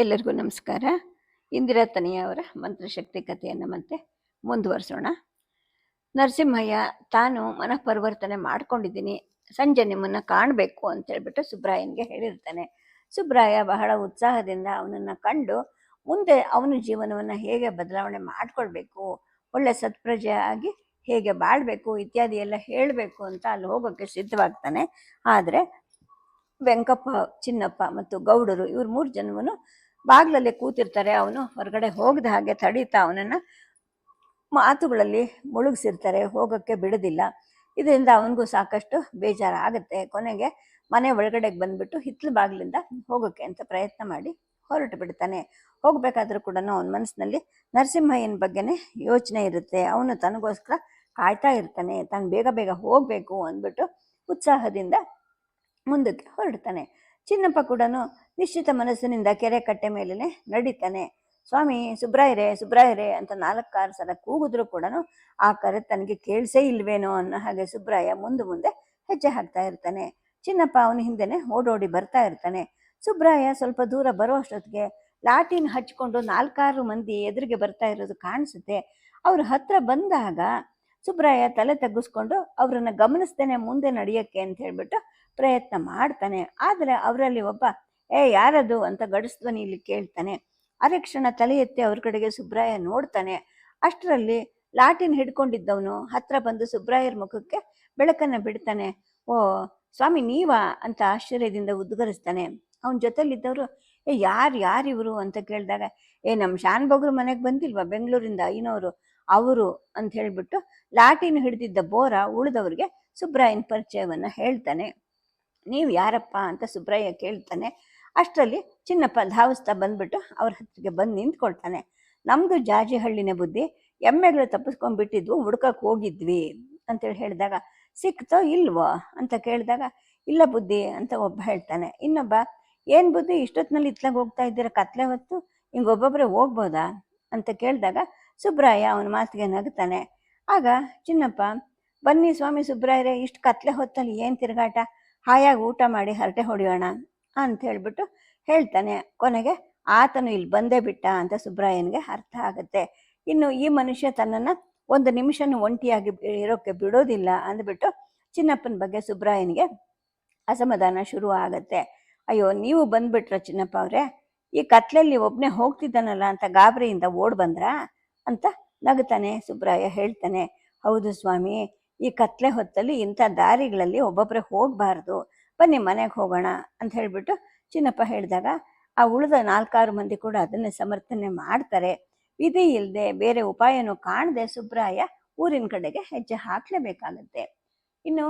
ಎಲ್ಲರಿಗೂ ನಮಸ್ಕಾರ. ಇಂದಿರಾ ತನಿಯವರ ಮಂತ್ರಶಕ್ತಿ ಕಥೆಯನ್ನು ಮತ್ತೆ ಮುಂದುವರಿಸೋಣ. ನರಸಿಂಹಯ್ಯ, ತಾನು ಮನಃಪರಿವರ್ತನೆ ಮಾಡ್ಕೊಂಡಿದ್ದೀನಿ. ಸಂಜೆ ನಿಮ್ಮನ್ನು ಕಾಣಬೇಕು ಅಂತ ಹೇಳ್ಬಿಟ್ಟು ಸುಬ್ರಾಯನ್ಗೆ ಹೇಳಿರ್ತಾನೆ. ಸುಬ್ರಾಯ ಬಹಳ ಉತ್ಸಾಹದಿಂದ ಅವನನ್ನು ಕಂಡು ಮುಂದೆ ಅವನ ಜೀವನವನ್ನು ಹೇಗೆ ಬದಲಾವಣೆ ಮಾಡಿಕೊಳ್ಬೇಕು, ಒಳ್ಳೆ ಸತ್ಪ್ರಜೆ ಆಗಿ ಹೇಗೆ ಬಾಳ್ಬೇಕು ಇತ್ಯಾದಿ ಎಲ್ಲ ಹೇಳಬೇಕು ಅಂತ ಅಲ್ಲಿ ಹೋಗೋಕ್ಕೆ ಸಿದ್ಧವಾಗ್ತಾನೆ. ಆದರೆ ವೆಂಕಪ್ಪ, ಚಿನ್ನಪ್ಪ ಮತ್ತು ಗೌಡರು ಇವ್ರು ಮೂರು ಜನವನ್ನು ಬಾಗ್ಲಲ್ಲಿ ಕೂತಿರ್ತಾರೆ, ಅವನು ಹೊರಗಡೆ ಹೋಗದ ಹಾಗೆ ತಡೀತಾ ಅವನನ್ನು ಮಾತುಗಳಲ್ಲಿ ಮುಳುಗಿಸಿರ್ತಾರೆ, ಹೋಗೋಕ್ಕೆ ಬಿಡೋದಿಲ್ಲ. ಇದರಿಂದ ಅವನಿಗೂ ಸಾಕಷ್ಟು ಬೇಜಾರಾಗುತ್ತೆ. ಕೊನೆಗೆ ಮನೆ ಒಳಗಡೆಗೆ ಬಂದ್ಬಿಟ್ಟು ಹಿತ್ತಲು ಬಾಗಿಲಿಂದ ಹೋಗೋಕ್ಕೆ ಅಂತ ಪ್ರಯತ್ನ ಮಾಡಿ ಹೊರಟು ಬಿಡ್ತಾನೆ. ಹೋಗ್ಬೇಕಾದ್ರೂ ಕೂಡ ಅವನ ಮನಸ್ಸಿನಲ್ಲಿ ನರಸಿಂಹಯ್ಯನ ಬಗ್ಗೆನೇ ಯೋಚನೆ ಇರುತ್ತೆ. ಅವನು ತನಗೋಸ್ಕರ ಕಾಯ್ತಾ ಇರ್ತಾನೆ. ತಾನು ಬೇಗ ಬೇಗ ಹೋಗಬೇಕು ಅಂದ್ಬಿಟ್ಟು ಉತ್ಸಾಹದಿಂದ ಮುಂದಕ್ಕೆ ಹೊರಡ್ತಾನೆ. ಚಿನ್ನಪ್ಪ ಕೂಡ ನಿಶ್ಚಿತ ಮನಸ್ಸಿನಿಂದ ಕೆರೆ ಕಟ್ಟೆ ಮೇಲೇ ನಡೀತಾನೆ. ಸ್ವಾಮಿ, ಸುಬ್ರಾಯರೇ ಸುಬ್ರಾಯರೇ ಅಂತ ನಾಲ್ಕಾರು ಸಲ ಕೂಗಿದ್ರು ಕೂಡ ಆ ಕರೆ ತನಗೆ ಕೇಳಿಸೇ ಇಲ್ವೇನೋ ಅನ್ನೋ ಹಾಗೆ ಸುಬ್ರಾಯ ಮುಂದೆ ಮುಂದೆ ಹೆಜ್ಜೆ ಹಾಕ್ತಾ ಇರ್ತಾನೆ. ಚಿನ್ನಪ್ಪ ಅವನ ಹಿಂದೆನೆ ಓಡೋಡಿ ಬರ್ತಾ ಇರ್ತಾನೆ. ಸುಬ್ರಾಯ ಸ್ವಲ್ಪ ದೂರ ಬರೋ ಅಷ್ಟೊತ್ತಿಗೆ ಲಾಟಿನ್ ಹಚ್ಕೊಂಡು ನಾಲ್ಕಾರು ಮಂದಿ ಎದುರಿಗೆ ಬರ್ತಾ ಇರೋದು ಕಾಣಿಸುತ್ತೆ. ಅವ್ರ ಹತ್ರ ಬಂದಾಗ ಸುಬ್ರಾಯ ತಲೆ ತಗ್ಗಿಸ್ಕೊಂಡು ಅವರನ್ನು ಗಮನಿಸ್ತೇನೆ, ಮುಂದೆ ನಡೆಯೋಕ್ಕೆ ಅಂತ ಹೇಳ್ಬಿಟ್ಟು ಪ್ರಯತ್ನ ಮಾಡ್ತಾನೆ. ಆದರೆ ಅವರಲ್ಲಿ ಒಬ್ಬ, ಏ, ಯಾರದು? ಅಂತ ಗಡಿಸ್ಧ್ವನಿಯಲ್ಲಿ ಕೇಳ್ತಾನೆ. ಅರೆಕ್ಷಣ ತಲೆ ಎತ್ತಿ ಅವ್ರ ಕಡೆಗೆ ಸುಬ್ರಾಯ ನೋಡ್ತಾನೆ. ಅಷ್ಟರಲ್ಲಿ ಲಾಟಿನ್ ಹಿಡ್ಕೊಂಡಿದ್ದವನು ಹತ್ರ ಬಂದು ಸುಬ್ರಾಯರ ಮುಖಕ್ಕೆ ಬೆಳಕನ್ನು ಬಿಡ್ತಾನೆ. ಓ, ಸ್ವಾಮಿ ನೀವಾ? ಅಂತ ಆಶ್ಚರ್ಯದಿಂದ ಉದ್ಗರಿಸ್ತಾನೆ. ಅವನ ಜೊತೆಲಿದ್ದವರು, ಏ, ಯಾರು, ಯಾರಿವರು? ಅಂತ ಕೇಳಿದಾಗ, ಏ ನಮ್ಮ ಶಾನ್ ಬಗ್ರು ಮನೆಗೆ ಬಂದಿಲ್ವಾ ಬೆಂಗಳೂರಿಂದ? ಐನೋರು ಅವರು ಅಂತ ಹೇಳಿಬಿಟ್ಟು ಲಾಟಿನ್ ಹಿಡಿದಿದ್ದ ಬೋರ ಉಳಿದವ್ರಿಗೆ ಸುಬ್ರಾಯನ ಪರಿಚಯವನ್ನ ಹೇಳ್ತಾನೆ. ನೀವು ಯಾರಪ್ಪ ಅಂತ ಸುಬ್ರಾಯ ಕೇಳ್ತಾನೆ. ಅಷ್ಟರಲ್ಲಿ ಚಿನ್ನಪ್ಪ ಧಾವಿಸ್ತಾ ಬಂದ್ಬಿಟ್ಟು ಅವ್ರ ಹತ್ತಿಗೆ ಬಂದು ನಿಂತ್ಕೊಳ್ತಾನೆ. ನಮ್ಮದು ಜಾಜಿಹಳ್ಳಿನ ಬುದ್ಧಿ, ಎಮ್ಮೆಗಳು ತಪ್ಪಿಸ್ಕೊಂಡ್ಬಿಟ್ಟಿದ್ವು ಹುಡ್ಕಕ್ಕೆ ಹೋಗಿದ್ವಿ ಅಂತೇಳಿ ಹೇಳಿದಾಗ, ಸಿಕ್ತೋ ಇಲ್ವೋ? ಅಂತ ಕೇಳಿದಾಗ, ಇಲ್ಲ ಬುದ್ಧಿ ಅಂತ ಒಬ್ಬ ಹೇಳ್ತಾನೆ. ಇನ್ನೊಬ್ಬ, ಏನು ಬುದ್ಧಿ ಇಷ್ಟೊತ್ತಿನಲ್ಲಿ ಇತ್ಲಾಗ ಹೋಗ್ತಾ ಇದ್ದೀರ ಕತ್ಲೆ ಹೊತ್ತು? ಹಿಂಗೆ ಒಬ್ಬೊಬ್ಬರೇ ಹೋಗ್ಬೋದಾ? ಅಂತ ಕೇಳಿದಾಗ ಸುಬ್ರಾಯ ಅವನ ಮಾತಿಗೆ ನಗ್ತಾನೆ. ಆಗ, ಚಿನ್ನಪ್ಪ, ಬನ್ನಿ ಸ್ವಾಮಿ ಸುಬ್ರಾಯರೇ, ಇಷ್ಟು ಕತ್ಲೆ ಹೊತ್ತಲ್ಲಿ ಏನು ತಿರುಗಾಟ? ಹಾಯಾಗಿ ಊಟ ಮಾಡಿ ಹರಟೆ ಹೊಡೆಯೋಣ ಅಂತ ಹೇಳ್ಬಿಟ್ಟು ಹೇಳ್ತಾನೆ. ಕೊನೆಗೆ, ಆತನು ಇಲ್ಲಿ ಬಂದೇ ಬಿಟ್ಟ ಅಂತ ಸುಬ್ರಾಯನ್ಗೆ ಅರ್ಥ ಆಗುತ್ತೆ. ಇನ್ನು ಈ ಮನುಷ್ಯ ತನ್ನನ್ನು ಒಂದು ನಿಮಿಷನೂ ಒಂಟಿಯಾಗಿ ಇರೋಕ್ಕೆ ಬಿಡೋದಿಲ್ಲ ಅಂದ್ಬಿಟ್ಟು ಚಿನ್ನಪ್ಪನ ಬಗ್ಗೆ ಸುಬ್ರಾಯನ್ಗೆ ಅಸಮಾಧಾನ ಶುರು ಆಗುತ್ತೆ. ಅಯ್ಯೋ, ನೀವು ಬಂದ್ಬಿಟ್ರ ಚಿನ್ನಪ್ಪ ಅವರೇ? ಈ ಕತ್ಲಲ್ಲಿ ಒಬ್ಬನೇ ಹೋಗ್ತಿದ್ದಾನಲ್ಲ ಅಂತ ಗಾಬರಿಯಿಂದ ಓಡ್ ಬಂದ್ರಾ? ಅಂತ ನಗುತ್ತಾನೆ ಸುಬ್ರಾಯ ಹೇಳ್ತಾನೆ, ಹೌದು ಸ್ವಾಮಿ, ಈ ಕತ್ಲೆ ಹೊತ್ತಲ್ಲಿ ಇಂಥ ದಾರಿಗಳಲ್ಲಿ ಒಬ್ಬೊಬ್ಬರೇ ಹೋಗಬಾರ್ದು. ಬನ್ನಿ ಮನೆಗೆ ಹೋಗೋಣ ಅಂತ ಹೇಳಿಬಿಟ್ಟು ಚಿನ್ನಪ್ಪ ಹೇಳಿದಾಗ, ಆ ಉಳಿದ ನಾಲ್ಕಾರು ಮಂದಿ ಕೂಡ ಅದನ್ನೇ ಸಮರ್ಥನೆ ಮಾಡ್ತಾರೆ. ವಿಧಿ ಇಲ್ಲದೆ ಬೇರೆ ಉಪಾಯನೂ ಕಾಣದೆ ಸುಬ್ರಾಯ ಊರಿನ ಕಡೆಗೆ ಹೆಜ್ಜೆ ಹಾಕಲೇಬೇಕಾಗತ್ತೆ. ಇನ್ನು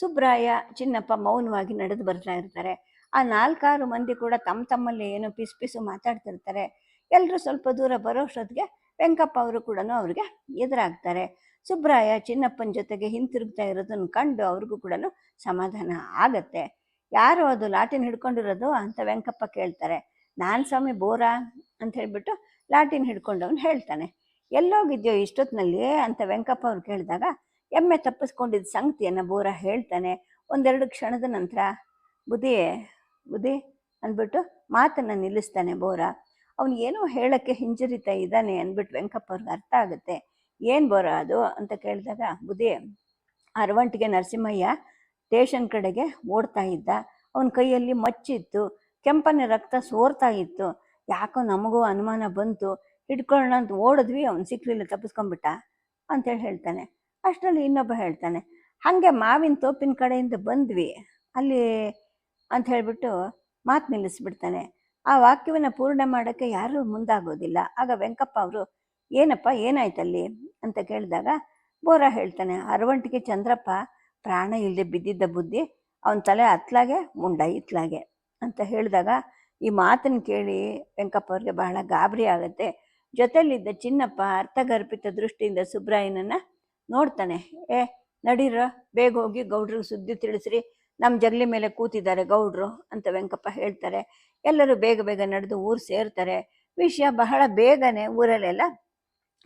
ಸುಬ್ರಾಯ, ಚಿನ್ನಪ್ಪ ಮೌನವಾಗಿ ನಡೆದು ಬರ್ತಾ ಇರ್ತಾರೆ. ಆ ನಾಲ್ಕಾರು ಮಂದಿ ಕೂಡ ತಮ್ಮ ತಮ್ಮಲ್ಲಿ ಏನೋ ಪಿಸ್ ಪಿಸು ಮಾತಾಡ್ತಿರ್ತಾರೆ. ಎಲ್ಲರೂ ಸ್ವಲ್ಪ ದೂರ ಬರೋಷ್ಟೊತ್ತಿಗೆ ವೆಂಕಪ್ಪ ಅವರು ಕೂಡ ಅವ್ರಿಗೆ ಎದುರಾಗ್ತಾರೆ. ಸುಬ್ರಾಯ ಚಿನ್ನಪ್ಪನ ಜೊತೆಗೆ ಹಿಂತಿರುಗ್ತಾ ಇರೋದನ್ನು ಕಂಡು ಅವ್ರಿಗೂ ಕೂಡ ಸಮಾಧಾನ ಆಗತ್ತೆ. ಯಾರು ಅದು ಲಾಟಿನ್ ಹಿಡ್ಕೊಂಡಿರೋದು ಅಂತ ವೆಂಕಪ್ಪ ಕೇಳ್ತಾರೆ. ನಾನು ಸ್ವಾಮಿ ಬೋರಾ? ಅಂತ ಹೇಳ್ಬಿಟ್ಟು ಲಾಟಿನ್ ಹಿಡ್ಕೊಂಡವನು ಹೇಳ್ತಾನೆ. ಎಲ್ಲೋಗಿದ್ಯೋ ಇಷ್ಟೊತ್ತಿನಲ್ಲಿ ಅಂತ ವೆಂಕಪ್ಪ ಅವ್ರು ಕೇಳಿದಾಗ, ಎಮ್ಮೆ ತಪ್ಪಿಸ್ಕೊಂಡಿದ್ದ ಸಂಗತಿಯನ್ನು ಬೋರ ಹೇಳ್ತಾನೆ. ಒಂದೆರಡು ಕ್ಷಣದ ನಂತರ ಬುದಿಯೇ ಬುದಿ ಅಂದ್ಬಿಟ್ಟು ಮಾತನ್ನು ನಿಲ್ಲಿಸ್ತಾನೆ ಬೋರ. ಅವನು ಏನೋ ಹೇಳಕ್ಕೆ ಹಿಂಜರಿತಾ ಇದ್ದಾನೆ ಅಂದ್ಬಿಟ್ಟು ವೆಂಕಪ್ಪ ಅವ್ರಿಗೆ ಅರ್ಥ ಆಗುತ್ತೆ. ಏನು ಬರೋ ಅದು? ಅಂತ ಕೇಳಿದಾಗ ಬುದಿ ಅರವಂಟಿಗೆ ನರಸಿಂಹಯ್ಯ ಸ್ಟೇಷನ್ ಕಡೆಗೆ ಓಡ್ತಾ ಇದ್ದ. ಅವನ ಕೈಯಲ್ಲಿ ಮಚ್ಚಿತ್ತು ಕೆಂಪನೆ ರಕ್ತ ಸೋರ್ತಾ ಇತ್ತು. ಯಾಕೋ ನಮಗೂ ಅನುಮಾನ ಬಂತು. ಹಿಡ್ಕೊಳ್ಳೋಣ ಅಂತ ಓಡಿದ್ವಿ. ಅವ್ನು ಸಿಕ್ಲಿಲ್ಲ ತಪ್ಪಿಸ್ಕೊಂಬಿಟ್ಟ ಅಂತೇಳಿ ಹೇಳ್ತಾನೆ. ಅಷ್ಟರಲ್ಲಿ ಇನ್ನೊಬ್ಬ ಹೇಳ್ತಾನೆ, ಹಾಗೆ ಮಾವಿನ ತೋಪಿನ ಕಡೆಯಿಂದ ಬಂದ್ವಿ. ಅಲ್ಲಿ ಅಂತ ಹೇಳಿಬಿಟ್ಟು ಮಾತು ನಿಲ್ಲಿಸ್ಬಿಡ್ತಾನೆ. ಆ ವಾಕ್ಯವನ್ನು ಪೂರ್ಣ ಮಾಡೋಕ್ಕೆ ಯಾರೂ ಮುಂದಾಗೋದಿಲ್ಲ. ಆಗ ವೆಂಕಪ್ಪ ಅವರು, ಏನಪ್ಪ, ಏನಾಯ್ತಲ್ಲಿ? ಅಂತ ಕೇಳಿದಾಗ, ಬೋರ ಹೇಳ್ತಾನೆ, ಅರವಂಟಿಗೆ ಚಂದ್ರಪ್ಪ ಪ್ರಾಣ ಇಲ್ಲದೆ ಬಿದ್ದಿದ್ದ ಬುದ್ಧಿ ಅವನ ತಲೆ ಅತ್ಲಾಗೆ ಮುಂಡ ಇತ್ಲಾಗೆ. ಅಂತ ಹೇಳಿದಾಗ, ಈ ಮಾತನ್ನು ಕೇಳಿ ವೆಂಕಪ್ಪ ಅವ್ರಿಗೆ ಬಹಳ ಗಾಬರಿ ಆಗುತ್ತೆ. ಜೊತೆಯಲ್ಲಿದ್ದ ಚಿನ್ನಪ್ಪ ಅರ್ಥಗರ್ಭಿತ ದೃಷ್ಟಿಯಿಂದ ಸುಬ್ರಾಯನನ್ನ ನೋಡ್ತಾನೆ, ಏ, ನಡೀರ, ಬೇಗ ಹೋಗಿ ಗೌಡ್ರಿಗೆ ಸುದ್ದಿ ತಿಳಿಸ್ರಿ ನಮ್ಮ ಜಗಲಿ ಮೇಲೆ ಕೂತಿದ್ದಾರೆ ಗೌಡ್ರು ಅಂತ ವೆಂಕಪ್ಪ ಹೇಳ್ತಾರೆ. ಎಲ್ಲರೂ ಬೇಗ ಬೇಗ ನಡೆದು ಊರು ಸೇರ್ತಾರೆ. ವಿಷಯ ಬಹಳ ಬೇಗನೆ ಊರಲ್ಲೆಲ್ಲ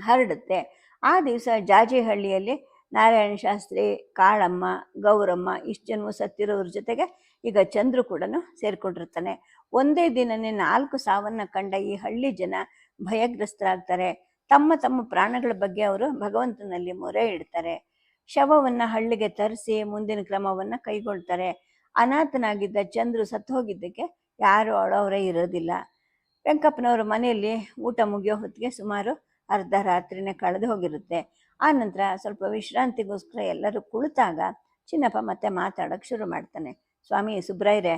ಹರಡುತ್ತೆ. ಆ ದಿವಸ ಜಾಜಿಹಳ್ಳಿಯಲ್ಲಿ ನಾರಾಯಣ ಶಾಸ್ತ್ರಿ, ಕಾಳಮ್ಮ, ಗೌರಮ್ಮ ಇಷ್ಟು ಜನ್ಮ ಸತ್ತಿರೋರ ಜೊತೆಗೆ ಈಗ ಚಂದ್ರು ಕೂಡ ಸೇರಿಕೊಂಡಿರ್ತಾನೆ. ಒಂದೇ ದಿನನೇ ನಾಲ್ಕು ಸಾವನ್ನು ಕಂಡ ಈ ಹಳ್ಳಿ ಜನ ಭಯಗ್ರಸ್ತರಾಗ್ತಾರೆ. ತಮ್ಮ ತಮ್ಮ ಪ್ರಾಣಗಳ ಬಗ್ಗೆ ಅವರು ಭಗವಂತನಲ್ಲಿ ಮೊರೆ ಇಡ್ತಾರೆ. ಶವವನ್ನ ಹಳ್ಳಿಗೆ ತರಿಸಿ ಮುಂದಿನ ಕ್ರಮವನ್ನ ಕೈಗೊಳ್ತಾರೆ. ಅನಾಥನಾಗಿದ್ದ ಚಂದ್ರು ಸತ್ತು ಹೋಗಿದ್ದಕ್ಕೆ ಯಾರು ಅಳೋವರೇ ಇರೋದಿಲ್ಲ. ವೆಂಕಪ್ಪನವರ ಮನೆಯಲ್ಲಿ ಊಟ ಮುಗಿಯೋ ಹೊತ್ತಿಗೆ ಸುಮಾರು ಅರ್ಧ ರಾತ್ರಿನೇ ಕಳೆದು ಹೋಗಿರುತ್ತೆ. ಆ ನಂತರ ಸ್ವಲ್ಪ ವಿಶ್ರಾಂತಿಗೋಸ್ಕರ ಎಲ್ಲರೂ ಕುಳಿತಾಗ ಚಿನ್ನಪ್ಪ ಮತ್ತೆ ಮಾತಾಡೋಕ್ಕೆ ಶುರು ಮಾಡ್ತಾನೆ. ಸ್ವಾಮಿ ಸುಬ್ರಾಯ್ರೆ,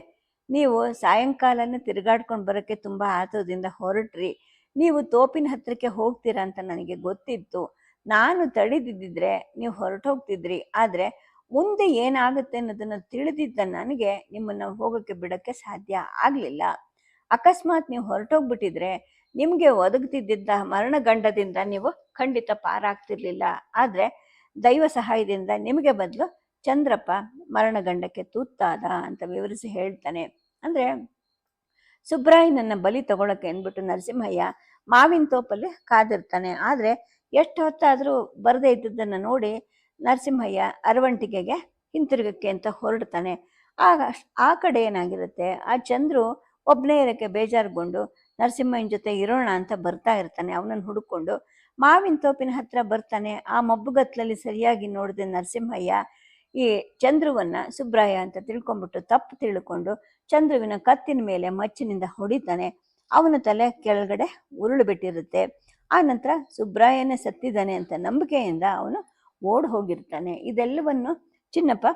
ನೀವು ಸಾಯಂಕಾಲನೇ ತಿರುಗಾಡ್ಕೊಂಡು ಬರೋಕ್ಕೆ ತುಂಬ ಆತದಿಂದ ಹೊರಟ್ರಿ. ನೀವು ತೋಪಿನ ಹತ್ತಿರಕ್ಕೆ ಹೋಗ್ತೀರಾ ಅಂತ ನನಗೆ ಗೊತ್ತಿತ್ತು. ನಾನು ತಡೆದಿದ್ದಿದ್ರೆ ನೀವು ಹೊರಟು ಹೋಗ್ತಿದ್ರಿ ಆದರೆ ಮುಂದೆ ಏನಾಗುತ್ತೆ ಅನ್ನೋದನ್ನ ತಿಳಿದಿದ್ದ ನನಗೆ ನಿಮ್ಮನ್ನ ಹೋಗೋಕ್ಕೆ ಬಿಡೋಕ್ಕೆ ಸಾಧ್ಯ ಆಗಲಿಲ್ಲ. ಅಕಸ್ಮಾತ್ ನೀವು ಹೊರಟೋಗ್ಬಿಟ್ಟಿದ್ರೆ ನಿಮಗೆ ಒದಗ್ತಿದ್ದ ಮರಣಗಂಡದಿಂದ ನೀವು ಖಂಡಿತ ಪಾರಾಗ್ತಿರ್ಲಿಲ್ಲ. ಆದರೆ ದೈವ ಸಹಾಯದಿಂದ ನಿಮಗೆ ಬದಲು ಚಂದ್ರಪ್ಪ ಮರಣಗಂಡಕ್ಕೆ ತುತ್ತಾದ ಅಂತ ವಿವರಿಸಿ ಹೇಳ್ತಾನೆ. ಅಂದರೆ ಸುಬ್ರಾಯನನ್ನ ಬಲಿ ತಗೊಳಕ್ಕೆ ಅಂದ್ಬಿಟ್ಟು ನರಸಿಂಹಯ್ಯ ಮಾವಿನ ತೋಪಲ್ಲಿ ಕಾದಿರ್ತಾನೆ. ಆದರೆ ಎಷ್ಟು ಹೊತ್ತಾದರೂ ಬರದೇ ಇದ್ದದ್ದನ್ನು ನೋಡಿ ನರಸಿಂಹಯ್ಯ ಅರವಂಟಿಗೆಗೆ ಹಿಂತಿರುಗಕ್ಕೆ ಅಂತ ಹೊರಡ್ತಾನೆ. ಆಗ ಆ ಕಡೆ ಏನಾಗಿರುತ್ತೆ? ಆ ಚಂದ್ರು ಒಬ್ಬನೇ ಇರೋಕ್ಕೆ ಬೇಜಾರುಗೊಂಡು ನರಸಿಂಹಯ್ಯನ ಜೊತೆ ಇರೋಣ ಅಂತ ಬರ್ತಾ ಇರ್ತಾನೆ. ಅವನನ್ನು ಹುಡುಕೊಂಡು ಮಾವಿನ ತೋಪಿನ ಹತ್ರ ಬರ್ತಾನೆ. ಆ ಮಬ್ಬುಗತ್ಲಲ್ಲಿ ಸರಿಯಾಗಿ ನೋಡಿದೆ ನರಸಿಂಹಯ್ಯ ಈ ಚಂದ್ರುವನ್ನ ಸುಬ್ರಾಯ ಅಂತ ತಿಳ್ಕೊಂಬಿಟ್ಟು ತಪ್ಪು ತಿಳ್ಕೊಂಡು ಚಂದ್ರುವಿನ ಕತ್ತಿನ ಮೇಲೆ ಮಚ್ಚಿನಿಂದ ಹೊಡಿತಾನೆ. ಅವನ ತಲೆ ಕೆಳಗಡೆ ಉರುಳು ಬಿಟ್ಟಿರುತ್ತೆ. ಆ ನಂತರ ಸುಬ್ರಾಯನೇ ಸತ್ತಿದ್ದಾನೆ ಅಂತ ನಂಬಿಕೆಯಿಂದ ಅವನು ಓಡ್ ಹೋಗಿರ್ತಾನೆ. ಇದೆಲ್ಲವನ್ನು ಚಿನ್ನಪ್ಪ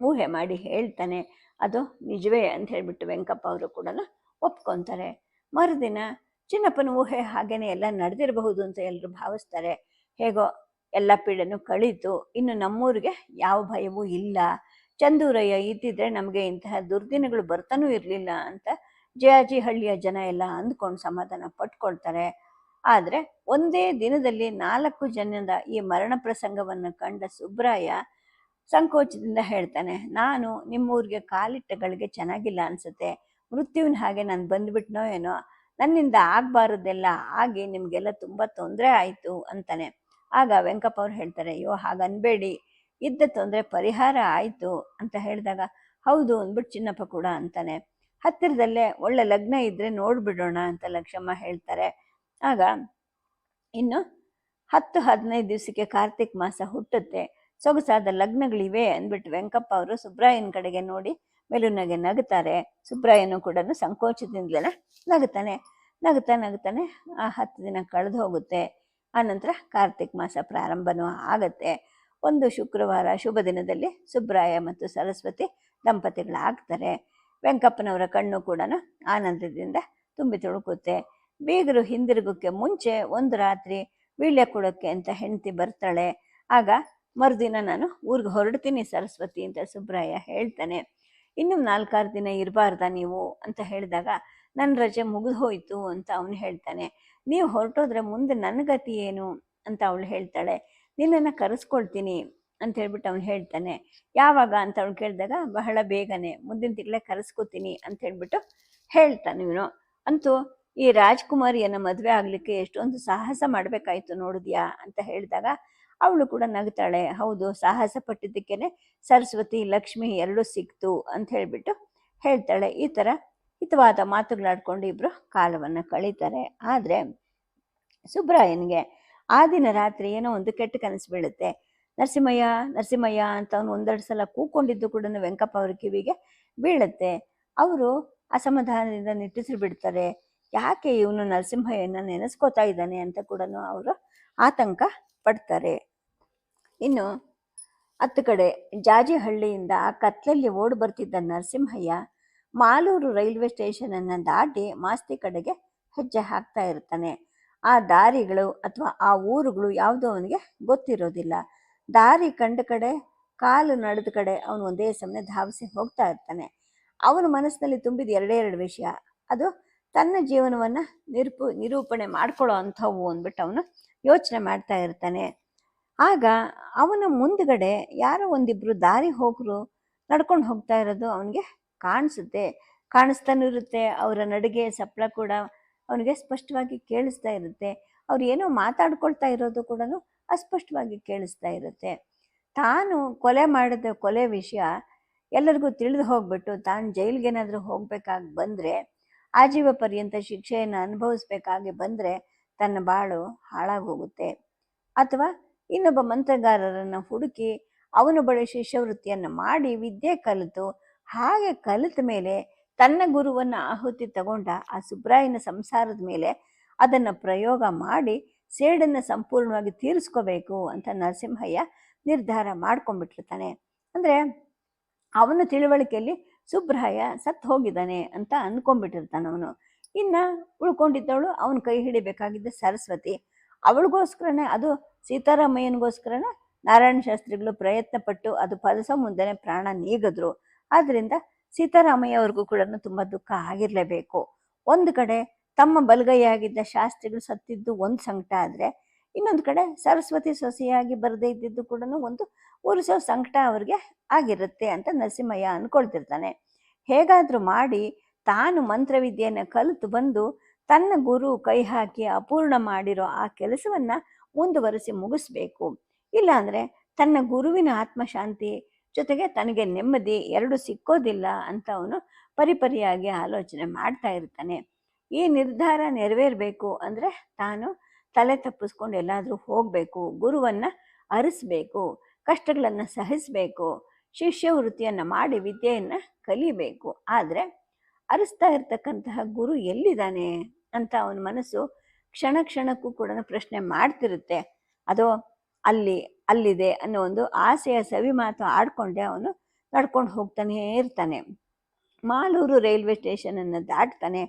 ಊಹೆ ಮಾಡಿ ಹೇಳ್ತಾನೆ. ಅದು ನಿಜವೇ ಅಂತ ಹೇಳ್ಬಿಟ್ಟು ವೆಂಕಪ್ಪ ಅವರು ಕೂಡ ಒಪ್ಕೊತಾರೆ. ಮರುದಿನ ಚಿನ್ನಪ್ಪನ ಊಹೆ ಹಾಗೇನೆ ಎಲ್ಲ ನಡೆದಿರಬಹುದು ಅಂತ ಎಲ್ಲರೂ ಭಾವಿಸ್ತಾರೆ. ಹೇಗೋ ಎಲ್ಲ ಪೀಡನು ಕಳೀತು. ಇನ್ನು ನಮ್ಮೂರಿಗೆ ಯಾವ ಭಯವೂ ಇಲ್ಲ. ಚಂದೂರಯ್ಯ ಇದ್ದಿದ್ರೆ ನಮಗೆ ಇಂತಹ ದುರ್ದಿನಗಳು ಬರ್ತಾನೂ ಇರಲಿಲ್ಲ ಅಂತ ಜಯಾಜಿ ಹಳ್ಳಿಯ ಜನ ಎಲ್ಲ ಅಂದ್ಕೊಂಡು ಸಮಾಧಾನ ಪಟ್ಕೊಳ್ತಾರೆ. ಆದರೆ ಒಂದೇ ದಿನದಲ್ಲಿ ನಾಲ್ಕು ಜನದ ಈ ಮರಣ ಪ್ರಸಂಗವನ್ನು ಕಂಡ ಸುಬ್ರಾಯ ಸಂಕೋಚದಿಂದ ಹೇಳ್ತಾನೆ, ನಾನು ನಿಮ್ಮೂರಿಗೆ ಕಾಲಿಟ್ಟ ಗಳಿಗೆ ಚೆನ್ನಾಗಿಲ್ಲ ಅನ್ಸುತ್ತೆ. ಮೃತ್ಯುವಿನ ಹಾಗೆ ನಾನು ಬಂದ್ಬಿಟ್ನೋ ಏನೋ? ನನ್ನಿಂದ ಆಗಬಾರದೆಲ್ಲ ಆಗಿ ನಿಮಗೆಲ್ಲ ತುಂಬ ತೊಂದರೆ ಆಯಿತು, ಅಂತಾನೆ. ಆಗ ವೆಂಕಪ್ಪ ಅವ್ರು ಹೇಳ್ತಾರೆ, ಅಯ್ಯೋ, ಹಾಗನ್ಬೇಡಿ. ಇದ್ದ ತೊಂದರೆ ಪರಿಹಾರ ಆಯಿತು, ಅಂತ ಹೇಳಿದಾಗ, ಹೌದು ಅಂದ್ಬಿಟ್ಟು ಚಿನ್ನಪ್ಪ ಕೂಡ, ಅಂತಾನೆ. ಹತ್ತಿರದಲ್ಲೇ ಒಳ್ಳೆ ಲಗ್ನ ಇದ್ರೆ ನೋಡಿಬಿಡೋಣ ಅಂತ ಲಕ್ಷ್ಮಮ್ಮ ಹೇಳ್ತಾರೆ. ಆಗ ಇನ್ನು ಹತ್ತು ಹದಿನೈದು ದಿವಸಕ್ಕೆ ಕಾರ್ತಿಕ್ ಮಾಸ ಹುಟ್ಟುತ್ತೆ. ಸೊಗಸಾದ ಲಗ್ನಗಳಿವೆ ಅಂದ್ಬಿಟ್ಟು ವೆಂಕಪ್ಪ ಅವರು ಸುಬ್ರಾಯನ್ ಕಡೆಗೆ ನೋಡಿ ಮೆಲುನಗೆ ನಗುತ್ತಾರೆ. ಸುಬ್ರಾಯನು ಕೂಡ ಸಂಕೋಚದಿಂದಲೇ ನಗುತ್ತಾನೆ. ನಗುತ್ತಾ ನಗುತ್ತಾನೆ. ಆ ಹತ್ತು ದಿನ ಕಳೆದು ಹೋಗುತ್ತೆ. ಆನಂತರ ಕಾರ್ತಿಕ್ ಮಾಸ ಪ್ರಾರಂಭನೂ ಆಗತ್ತೆ. ಒಂದು ಶುಕ್ರವಾರ ಶುಭ ದಿನದಲ್ಲಿ ಸುಬ್ರಾಯ ಮತ್ತು ಸರಸ್ವತಿ ದಂಪತಿಗಳಾಗ್ತಾರೆ. ವೆಂಕಪ್ಪನವರ ಕಣ್ಣು ಕೂಡ ಆನಂದದಿಂದ ತುಂಬಿ ತುಳುಕುತ್ತೆ. ಬೀಗರು ಹಿಂದಿರುಗೋಕ್ಕೆ ಮುಂಚೆ ಒಂದು ರಾತ್ರಿ ವೀಳ್ಯ ಕೊಡೋಕ್ಕೆ ಅಂತ ಹೆಂಡತಿ ಬರ್ತಾಳೆ. ಆಗ ಮರುದಿನ ನಾನು ಊರಿಗೆ ಹೊರಡ್ತೀನಿ ಸರಸ್ವತಿ ಅಂತ ಸುಬ್ರಾಯ ಹೇಳ್ತಾನೆ. ಇನ್ನು ನಾಲ್ಕಾರು ದಿನ ಇರಬಾರ್ದ ನೀವು ಅಂತ ಹೇಳಿದಾಗ ನನ್ನ ರಜೆ ಮುಗಿದು ಹೋಯ್ತು ಅಂತ ಅವನು ಹೇಳ್ತಾನೆ. ನೀವು ಹೊರಟೋದ್ರೆ ಮುಂದೆ ನನ್ನ ಗತಿ ಏನು ಅಂತ ಅವಳು ಹೇಳ್ತಾಳೆ. ನಿನ್ನನ್ನು ಕರೆಸ್ಕೊಳ್ತೀನಿ ಅಂತ ಹೇಳ್ಬಿಟ್ಟು ಅವನು ಹೇಳ್ತಾನೆ. ಯಾವಾಗ ಅಂತ ಅವಳು ಕೇಳಿದಾಗ ಬಹಳ ಬೇಗನೆ ಮುಂದಿನ ತಿಂಗಳೇ ಕರೆಸ್ಕೋತೀನಿ ಅಂತ ಹೇಳ್ಬಿಟ್ಟು ಹೇಳ್ತಾನೆ ಇವನು. ಅಂತೂ ಈ ರಾಜ್ಕುಮಾರಿಯನ್ನ ಮದುವೆ ಆಗ್ಲಿಕ್ಕೆ ಎಷ್ಟೊಂದು ಸಾಹಸ ಮಾಡಬೇಕಾಯ್ತು ನೋಡಿದ್ಯಾ ಅಂತ ಹೇಳಿದಾಗ, ಅವಳು ಕೂಡ ನಗ್ತಾಳೆ. ಹೌದು, ಸಾಹಸ ಪಟ್ಟಿದ್ದಕ್ಕೇನೆ ಸರಸ್ವತಿ, ಲಕ್ಷ್ಮಿ ಎರಡೂ ಸಿಕ್ತು ಅಂತ ಹೇಳ್ಬಿಟ್ಟು ಹೇಳ್ತಾಳೆ. ಈ ಥರ ಹಿತವಾದ ಮಾತುಗಳಾಡ್ಕೊಂಡು ಇಬ್ರು ಕಾಲವನ್ನು ಕಳೀತಾರೆ. ಆದರೆ ಸುಬ್ರಾಯನ್ಗೆ ಆ ದಿನ ರಾತ್ರಿ ಏನೋ ಒಂದು ಕೆಟ್ಟ ಕನಸು ಬೀಳುತ್ತೆ. ನರಸಿಂಹಯ್ಯ ನರಸಿಂಹಯ್ಯ ಅಂತ ಅವನು ಒಂದೆರಡು ಸಲ ಕೂಕೊಂಡಿದ್ದು ಕೂಡ ವೆಂಕಪ್ಪ ಅವ್ರ ಕಿವಿಗೆ ಬೀಳುತ್ತೆ. ಅವರು ಅಸಮಾಧಾನದಿಂದ ನಿಟ್ಟುಸಿರು ಬಿಡ್ತಾರೆ. ಯಾಕೆ ಇವನು ನರಸಿಂಹಯ್ಯನ ನೆನೆಸ್ಕೋತಾ ಇದ್ದಾನೆ ಅಂತ ಕೂಡ ಅವರು ಆತಂಕ ಪಡ್ತಾರೆ. ಇನ್ನು ಹತ್ತು ಕಡೆ ಜಾಜಿಹಳ್ಳಿಯಿಂದ ಕತ್ಲಲ್ಲಿ ಓಡ್ ಬರ್ತಿದ್ದ ನರಸಿಂಹಯ್ಯ ಮಾಲೂರು ರೈಲ್ವೆ ಸ್ಟೇಷನನ್ನು ದಾಟಿ ಮಾಸ್ತಿ ಕಡೆಗೆ ಹೆಜ್ಜೆ ಹಾಕ್ತಾ ಇರ್ತಾನೆ. ಆ ದಾರಿಗಳು ಅಥವಾ ಆ ಊರುಗಳು ಯಾವುದೋ ಅವನಿಗೆ ಗೊತ್ತಿರೋದಿಲ್ಲ. ದಾರಿ ಕಂಡ ಕಡೆ, ಕಾಲು ನಡೆದ ಕಡೆ ಅವನು ಒಂದೇ ಸಮನೆ ಧಾವಿಸಿ ಹೋಗ್ತಾ ಇರ್ತಾನೆ. ಅವನ ಮನಸ್ಸಿನಲ್ಲಿ ತುಂಬಿದ ಎರಡೇ ಎರಡು ವಿಷಯ. ಅದು ತನ್ನ ಜೀವನವನ್ನು ನಿರೂಪ, ನಿರೂಪಣೆ ಮಾಡ್ಕೊಳ್ಳೋ ಅಂಥವು ಅಂದ್ಬಿಟ್ಟು ಅವನು ಯೋಚನೆ ಮಾಡ್ತಾ ಇರ್ತಾನೆ. ಆಗ ಅವನ ಮುಂದ್ಗಡೆ ಯಾರೋ ಒಂದಿಬ್ಬರು ದಾರಿ ಹೋಗರು ನಡ್ಕೊಂಡು ಹೋಗ್ತಾ ಇರೋದು ಅವನಿಗೆ ಕಾಣಿಸುತ್ತೆ. ಕಾಣಿಸ್ತಾನೂ ಇರುತ್ತೆ, ಅವರ ನಡಿಗೆ ಸಪ್ಪಳ ಕೂಡ ಅವನಿಗೆ ಸ್ಪಷ್ಟವಾಗಿ ಕೇಳಿಸ್ತಾ ಇರುತ್ತೆ. ಅವ್ರು ಏನೋ ಮಾತಾಡ್ಕೊಳ್ತಾ ಇರೋದು ಕೂಡ ಅಸ್ಪಷ್ಟವಾಗಿ ಕೇಳಿಸ್ತಾ ಇರುತ್ತೆ. ತಾನು ಕೊಲೆ ಮಾಡಿದ ಕೊಲೆ ವಿಷಯ ಎಲ್ಲರಿಗೂ ತಿಳಿದು ಹೋಗ್ಬಿಟ್ಟು ತಾನು ಜೈಲಿಗೇನಾದರೂ ಹೋಗ್ಬೇಕಾಗಿ ಬಂದರೆ ಆಜೀವ ಪರ್ಯಂತ ಶಿಕ್ಷೆಯನ್ನು ಅನುಭವಿಸ್ಬೇಕಾಗಿ ಬಂದರೆ ತನ್ನ ಬಾಳು ಹಾಳಾಗೋಗುತ್ತೆ. ಅಥವಾ ಇನ್ನೊಬ್ಬ ಮಂತ್ರಗಾರರನ್ನು ಹುಡುಕಿ ಅವನು ಬಳಿ ಶಿಷ್ಯವೃತ್ತಿಯನ್ನು ಮಾಡಿ ವಿದ್ಯೆ ಕಲಿತು ಹಾಗೆ ಕಲಿತ ಮೇಲೆ ತನ್ನ ಗುರುವನ್ನು ಆಹುತಿ ತಗೊಂಡ ಆ ಸುಬ್ರಾಯನ ಸಂಸಾರದ ಮೇಲೆ ಅದನ್ನು ಪ್ರಯೋಗ ಮಾಡಿ ಸೇಡನ್ನು ಸಂಪೂರ್ಣವಾಗಿ ತೀರಿಸ್ಕೋಬೇಕು ಅಂತ ನರಸಿಂಹಯ್ಯ ನಿರ್ಧಾರ ಮಾಡ್ಕೊಂಡ್ಬಿಟ್ಟಿರ್ತಾನೆ. ಅಂದರೆ ಅವನ ತಿಳುವಳಿಕೆಯಲ್ಲಿ ಸುಬ್ರಾಯ ಸತ್ತು ಹೋಗಿದ್ದಾನೆ ಅಂತ ಅಂದ್ಕೊಂಡ್ಬಿಟ್ಟಿರ್ತಾನೆ ಅವನು. ಇನ್ನು ಉಳ್ಕೊಂಡಿದ್ದವಳು ಅವನ ಕೈ ಹಿಡಿಬೇಕಾಗಿದ್ದ ಸರಸ್ವತಿ. ಅವಳಿಗೋಸ್ಕರನೇ ಅದು ಸೀತಾರಾಮಯ್ಯನಿಗೋಸ್ಕರನೇ ನಾರಾಯಣ ಶಾಸ್ತ್ರಿಗಳು ಪ್ರಯತ್ನ ಪಟ್ಟು ಅದು ಪದಸ ಮುಂದೆನೆ ಪ್ರಾಣ ನೀಗಿದ್ರು. ಆದ್ದರಿಂದ ಸೀತಾರಾಮಯ್ಯ ಅವ್ರಿಗೂ ಕೂಡ ತುಂಬ ದುಃಖ ಆಗಿರಲೇಬೇಕು. ಒಂದು ಕಡೆ ತಮ್ಮ ಬಲಗೈಯಾಗಿದ್ದ ಶಾಸ್ತ್ರಿಗಳು ಸತ್ತಿದ್ದು ಒಂದು ಸಂಕಟ ಆದರೆ ಇನ್ನೊಂದು ಕಡೆ ಸರಸ್ವತಿ ಸೊಸೆಯಾಗಿ ಬರದೇ ಇದ್ದಿದ್ದು ಕೂಡ ಒಂದು ಉರಿಸೋ ಸಂಕಟ ಅವ್ರಿಗೆ ಆಗಿರುತ್ತೆ ಅಂತ ನರಸಿಂಹಯ್ಯ ಅನ್ಕೊಳ್ತಿರ್ತಾನೆ. ಹೇಗಾದರೂ ಮಾಡಿ ತಾನು ಮಂತ್ರವಿದ್ಯೆಯನ್ನು ಕಲಿತು ಬಂದು ತನ್ನ ಗುರು ಕೈ ಹಾಕಿ ಅಪೂರ್ಣ ಮಾಡಿರೋ ಆ ಕೆಲಸವನ್ನ ಮುಂದುವರೆಸಿ ಮುಗಿಸ್ಬೇಕು. ಇಲ್ಲಾಂದ್ರೆ ತನ್ನ ಗುರುವಿನ ಆತ್ಮಶಾಂತಿ ಜೊತೆಗೆ ತನಗೆ ನೆಮ್ಮದಿ ಎರಡು ಸಿಕ್ಕೋದಿಲ್ಲ ಅಂತ ಅವನು ಪರಿಪರಿಯಾಗಿ ಆಲೋಚನೆ ಮಾಡ್ತಾ ಇರ್ತಾನೆ. ಈ ನಿರ್ಧಾರ ನೆರವೇರಬೇಕು ಅಂದರೆ ತಾನು ತಲೆ ತಪ್ಪಿಸ್ಕೊಂಡು ಎಲ್ಲಾದರೂ ಹೋಗಬೇಕು, ಗುರುವನ್ನು ಅರಿಸ್ಬೇಕು, ಕಷ್ಟಗಳನ್ನು ಸಹಿಸಬೇಕು, ಶಿಷ್ಯ ವೃತ್ತಿಯನ್ನು ಮಾಡಿ ವಿದ್ಯೆಯನ್ನು ಕಲಿಬೇಕು. ಆದರೆ ಅರಿಸ್ತಾ ಇರ್ತಕ್ಕಂತಹ ಗುರು ಎಲ್ಲಿದ್ದಾನೆ ಅಂತ ಅವನ ಮನಸ್ಸು ಕ್ಷಣ ಕ್ಷಣಕ್ಕೂ ಕೂಡ ಪ್ರಶ್ನೆ ಮಾಡ್ತಿರುತ್ತೆ. ಅದು ಅಲ್ಲಿ, ಅಲ್ಲಿದೆ ಅನ್ನೋ ಒಂದು ಆಸೆಯ ಸವಿ ಮಾತು ಆಡ್ಕೊಂಡೆ ಅವನು ನಡ್ಕೊಂಡು ಹೋಗ್ತಾನೇ ಇರ್ತಾನೆ. ಮಾಲೂರು ರೈಲ್ವೆ ಸ್ಟೇಷನನ್ನು ದಾಟ್ತಾನೆ,